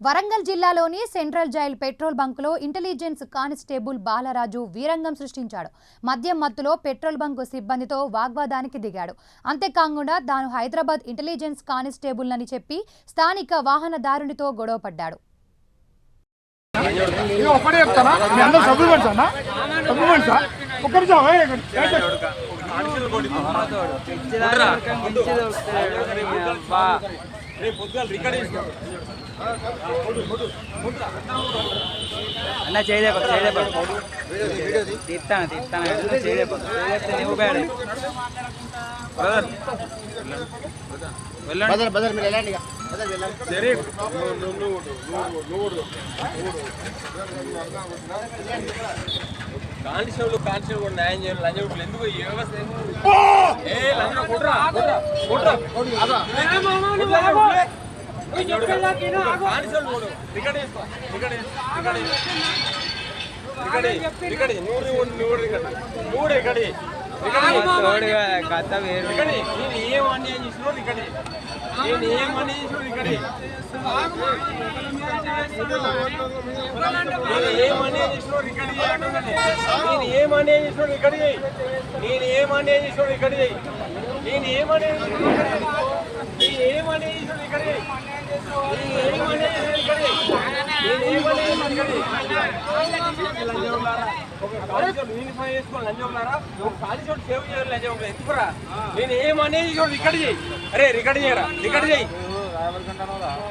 వరంగల్ జిల్లాలోని central jail petrol బంకులో intelligence constable Balaraju వీరంగం సృష్టించాడు మద్యం మత్తులో పెట్రోల్ బంకు సిబ్బందితో వాగ్వాదానికి దిగాడు అంతేకాకుండా తాను హైదరాబాద్ ఇంటెలిజెన్స్ కానిస్టేబుల్ అని చెప్పి స్థానిక వాహనదారునితో గొడవపడ్డాడు అన్నా చేయలేప చేయలేప తీస్తాను తీస్తాను చేయలేప చేయలేస్తే నువ్వు బ్యాడ్ బ్రదర్ వెళ్ళండి కానిస్టేబుల్ కానిస్టేబుల్ కూడా న్యాయం చేయాలి లంచం ఎందుకు ఈ వ్యవస్థ? ఏ లంచం కొట్రా కొట్రా కొట్రా. కానిస్టేబుల్ కొడు కథ వేరు. నేను ఏం అన్యాయం. నేను ఏం అన్యాయం రికార్డ్ చేయి. నేను ఏం అన్యాయం చేసినో రికార్డ్ చేయి అంటున్నాను. నేను ఏం అన్యాయం చేసినో రికార్డ్ చేయి. నేను ఏం అన్యాయం చేసినో రికార్డ్ చేయి. నేను ఏం అన్యాయం చేసినో రికార్డ్ చేయి. నేను ఏం అన్యాయం చేసినో రికార్డ్ చేయి. నేను ఏం అన్యాయం చేసినో చేయి. నేను ఒక యూనిఫామ్ లంజోగులారా, ఒక సేవ్ చేయాలి లంజోగులు. ఎందుకురా? నేను అనేది ఇక్కడ చేయి అరే రికార్డ్ చేయరా రికార్డ్ చేయి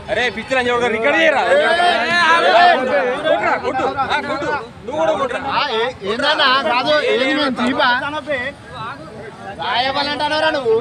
అరే పిచ్చి లంజోగులు రికార్డ్ చేయరా. నువ్వు కూడా కొట్టురా. ఏందన్నా కాదు ఏంది రాయవాలంటానరా నువ్వు